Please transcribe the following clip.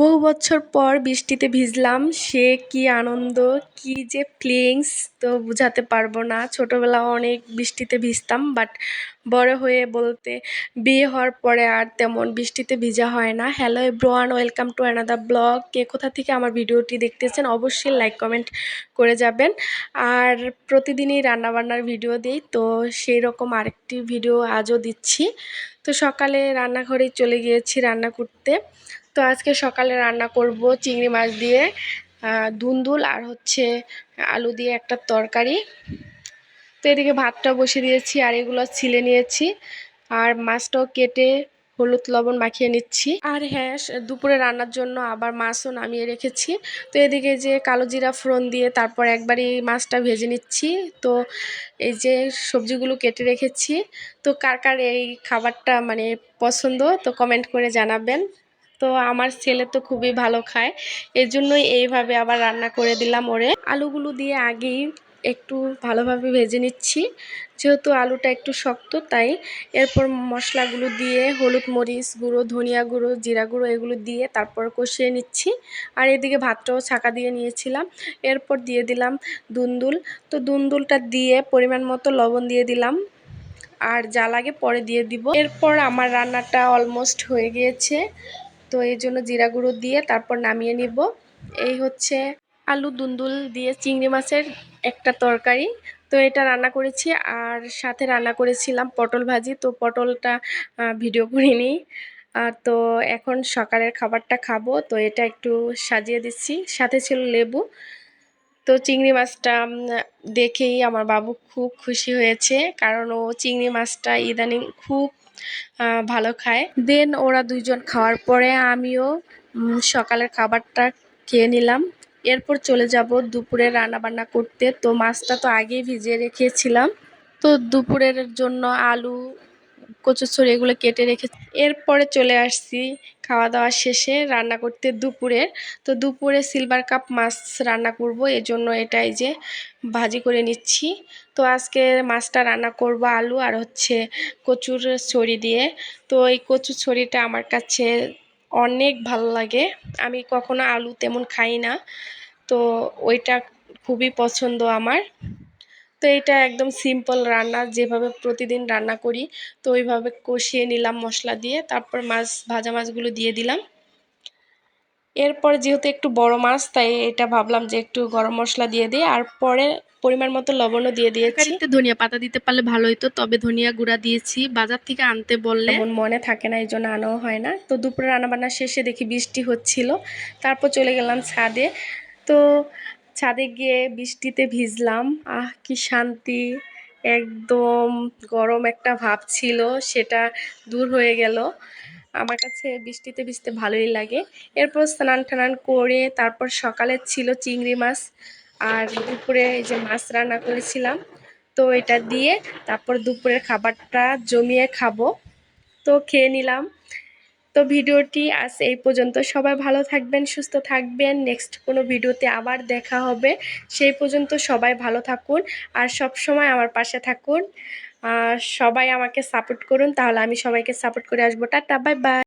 বহু বছর পর বৃষ্টিতে ভিজলাম, সে কি আনন্দ, কি যে ফিলিংস তো বুঝাতে পারব না। ছোটবেলা অনেক বৃষ্টিতে ভিজতাম বাট বড় হয়ে বলতে বিয়ে হওয়ার পরে আর তেমন বৃষ্টিতে ভিজা হয় না। Hello everyone welcome to another blog কে কোথা থেকে আমার ভিডিওটি দেখতেছেন, অবশ্যই লাইক কমেন্ট করে যাবেন। আর প্রতিদিনই রান্নাবান্নার ভিডিও দিই, তো সেই রকম আরেকটি ভিডিও আজও দিচ্ছি। তো সকালে রান্নাঘরেই চলে গিয়েছি রান্না করতে। তো আজকে সকালে রান্না করব চিংড়ি মাছ দিয়ে দুন্দুল আর হচ্ছে আলু দিয়ে একটা তরকারি। তো এদিকে ভাতটা বসিয়ে দিয়েছি আর এগুলো ছিলে নিয়েছি। আর মাছটাও কেটে হলুদ লবণ মাখিয়ে নিচ্ছি। আর হ্যাঁ দুপুরে রান্নার জন্য আবার মাছও নামিয়ে রেখেছি। তো এদিকে যে কালো জিরা ফোড়ন দিয়ে তারপর একবারই মাছটা ভেজে নিচ্ছি। তো এই যে সবজিগুলো কেটে রেখেছি। তো কার কার এই খাবারটা মানে পছন্দ তো কমেন্ট করে জানাবেন। তো আমার ছেলে তো খুবই ভালো খায়। এর জন্যই এইভাবে আবার রান্না করে দিলাম ওরে। আলুগুলো দিয়ে আগেই একটু ভালোভাবে ভেজে নিচ্ছি। যেহেতু আলুটা একটু শক্ত, তাই এরপর মশলাগুলো দিয়ে হলুদ মরিচ গুঁড়ো, ধনিয়া গুঁড়ো, জিরা গুঁড়ো এগুলো দিয়ে তারপর কষিয়ে নিচ্ছি। আর এদিকে ভাতটাও ছাকা দিয়ে নিয়েছিলাম। এরপর দিয়ে দিলাম দুন্দুল। তো দুন্দুলটা দিয়ে পরিমাণ মতো লবণ দিয়ে দিলাম। আর যা লাগে পরে দিয়ে দিব। এরপর আমার রান্নাটা অলমোস্ট হয়ে গিয়েছে। তো এই জন্য জিরা গুঁড়ো দিয়ে তারপর নামিয়ে নিব। এই হচ্ছে আলু দুন্দুল দিয়ে চিংড়ি মাছের একটা তরকারি। তো এটা রান্না করেছি আর সাথে রান্না করেছিলাম পটল ভাজি। তো পটলটা ভিডিও করিনি। আর তো এখন সকালের খাবারটা খাব। তো এটা একটু সাজিয়ে দিচ্ছি। সাথে ছিল লেবু। তো চিংড়ি মাছটা দেখেই আমার বাবু খুব খুশি হয়েছে। কারণ ও চিংড়ি মাছটা ইদানিং খুব ভালো খায়। দেন ওরা দুইজন খাওয়ার পরে আমিও সকালের খাবারটা খেয়ে নিলাম। এরপর চলে যাব দুপুরে রান্নাবান্না করতে। তো মাছটা তো আগেই ভিজিয়ে রেখেছিলাম। তো দুপুরের জন্য আলু কচুচুরি এগুলো কেটে রেখে এরপরে চলে আসছি খাওয়া দাওয়া শেষে রান্না করতে দুপুরের তো দুপুরে সিলভার কাপ মাছ রান্না করব, এজন্য এটাই যে ভাজি করে নিচ্ছি। তো আজকে মাছটা রান্না করব আলু আর হচ্ছে কচুর ছড়ি দিয়ে। তো এই কচুর ছড়িটা আমার কাছে অনেক ভালো লাগে। আমি কখনো আলু তেমন খাই না। তো ওইটা খুবই পছন্দ আমার। তো এটা একদম সিম্পল রান্না যেভাবে প্রতিদিন রান্না করি তো ওইভাবে কষিয়ে নিলাম মশলা দিয়ে তারপর মাছ ভাজা মাছগুলো দিয়ে দিলাম। এরপর যেহেতু একটু বড় মাছ তাই এটা ভাবলাম যে একটু গরম মশলা দিয়ে দিই আর পরে পরিমাণ মতো লবণও দিয়ে দিয়েছি। ধনিয়া পাতা দিতে পারলে ভালো হতো তবে ধনিয়া গুঁড়া দিয়েছি। বাজার থেকে আনতে বললে এমন মনে থাকে না এই জন্য আনাও হয় না। তো দুপুরে রান্নাবান্না শেষে দেখি বৃষ্টি হচ্ছিল তারপর চলে গেলাম ছাদে। তো ছাদে গিয়ে বৃষ্টিতে ভিজলাম। আহ, কি শান্তি। একদম গরম একটা ভাব ছিল, সেটা দূর হয়ে গেল। আমার কাছে বৃষ্টিতে ভিজতে ভালোই লাগে। এরপর স্নান টানান করে তারপর সকালে ছিল চিংড়ি মাছ আর দুপুরে এই যে মাছ রান্না করেছিলাম। তো এটা দিয়ে তারপর দুপুরের খাবারটা জমিয়ে খাব। তো খেয়ে নিলাম। তো ভিডিওটি আজ এই পর্যন্ত। সবাই ভালো থাকবেন, সুস্থ থাকবেন। নেক্সট কোনো ভিডিওতে আবার দেখা হবে। সেই পর্যন্ত সবাই ভালো থাকুন আর সব সময় আমার পাশে থাকুন। আর সবাই আমাকে সাপোর্ট করুন, তাহলে আমি সবাইকে সাপোর্ট করে আসব। Tata bye bye